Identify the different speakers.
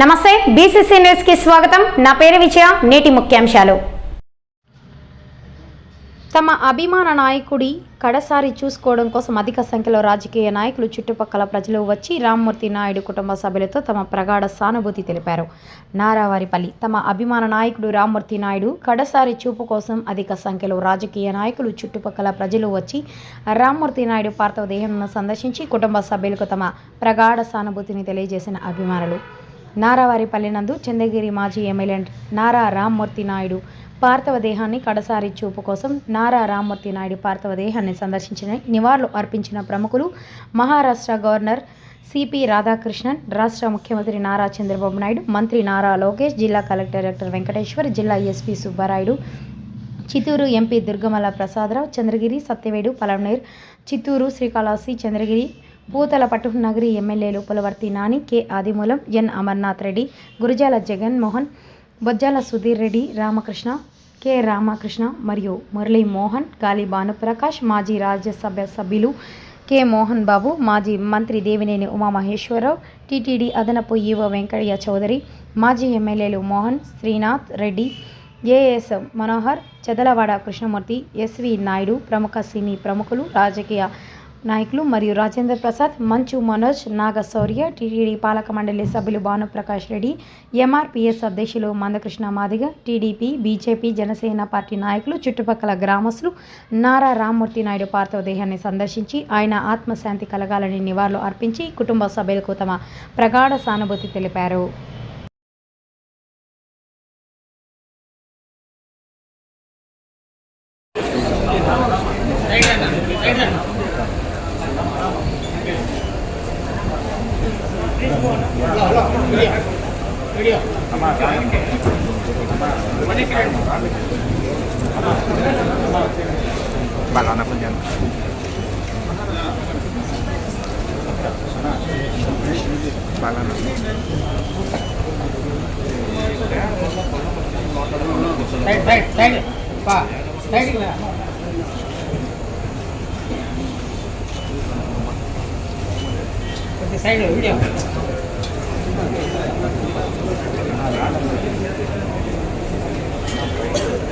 Speaker 1: నమస్తే బీసీసీ న్యూస్కి స్వాగతం. నా పేరు విజయ నేటి ముఖ్యాంశాలు. తమ అభిమాన నాయకుడి కడసారి చూసుకోవడం కోసం అధిక సంఖ్యలో రాజకీయ నాయకులు చుట్టుపక్కల ప్రజలు వచ్చి రామ్మూర్తి నాయుడు కుటుంబ సభ్యులతో తమ ప్రగాఢ సానుభూతి తెలిపారు. నారావారిపల్లి తమ అభిమాన నాయకుడు రామ్మూర్తి నాయుడు కడసారి చూపు కోసం అధిక సంఖ్యలో రాజకీయ నాయకులు చుట్టుపక్కల ప్రజలు వచ్చి రామ్మూర్తి నాయుడు పార్థవ దేహంను సందర్శించి కుటుంబ సభ్యులకు తమ ప్రగాఢ సానుభూతిని తెలియజేసిన అభిమానులు. నారావారిపల్లి నందు చంద్రగిరి మాజీ ఎమ్మెల్యే నారా రామ్మూర్తి నాయుడు పార్థవ దేహాన్ని కడసారి చూపు కోసం నారా రామ్మూర్తి నాయుడు పార్థవ దేహాన్ని సందర్శించిన నివాళులు అర్పించిన ప్రముఖులు మహారాష్ట్ర గవర్నర్ సిపి రాధాకృష్ణన్ రాష్ట్ర ముఖ్యమంత్రి నారా చంద్రబాబు నాయుడు మంత్రి నారా లోకేష్ జిల్లా కలెక్టర్ డాక్టర్ వెంకటేశ్వర్ జిల్లా SP Subbarayudu Chittoor MP Durgamala Prasadarao Chandragiri Satyavedu Palamaner Chittoor Srikalahasti Chandragiri Puthalapattu Nagari ఎమ్మెల్యేలు Pulavarthi Nani K Adimulam N Amarnath Reddy Gurajala Jaganmohan Bojjala Sudheer Reddy Ramakrishna K Ramakrishna మరియు మురళీ మోహన్ గాలి భానుప్రకాష్ మాజీ రాజ్యసభ సభ్యులు కె మోహన్ బాబు మాజీ మంత్రి దేవినేని ఉమామహేశ్వరరావు టీటీడీ అదనపు ఈవో వెంకయ్య చౌదరి మాజీ ఎమ్మెల్యేలు మోహన్ శ్రీనాథ్ రెడ్డి ఏఎస్ మనోహర్ చెదలవాడ కృష్ణమూర్తి ఎస్వి నాయుడు ప్రముఖ సినీ ప్రముఖులు రాజకీయ నాయకులు మరియు రాజేంద్ర ప్రసాద్ మంచు మనోజ్ నాగశౌర్య టీటీడీ పాలక మండలి సభ్యులు భానుప్రకాష్ రెడ్డి ఎంఆర్పిఎస్ అధ్యక్షులు Mandakrishna Madiga TDP BJP Janasena party నాయకులు చుట్టుపక్కల గ్రామస్తులు నారా రామ్మూర్తి నాయుడు పార్థవ దేహాన్ని సందర్శించి ఆయన ఆత్మశాంతి కలగాలని నివాళులు అర్పించి కుటుంబ సభ్యులకు తమ ప్రగాఢ సానుభూతి తెలిపారు.
Speaker 2: Balon Balona po dyan. Balona. Side,
Speaker 3: side, side. Pa, side na. say rượu chưa Thank you.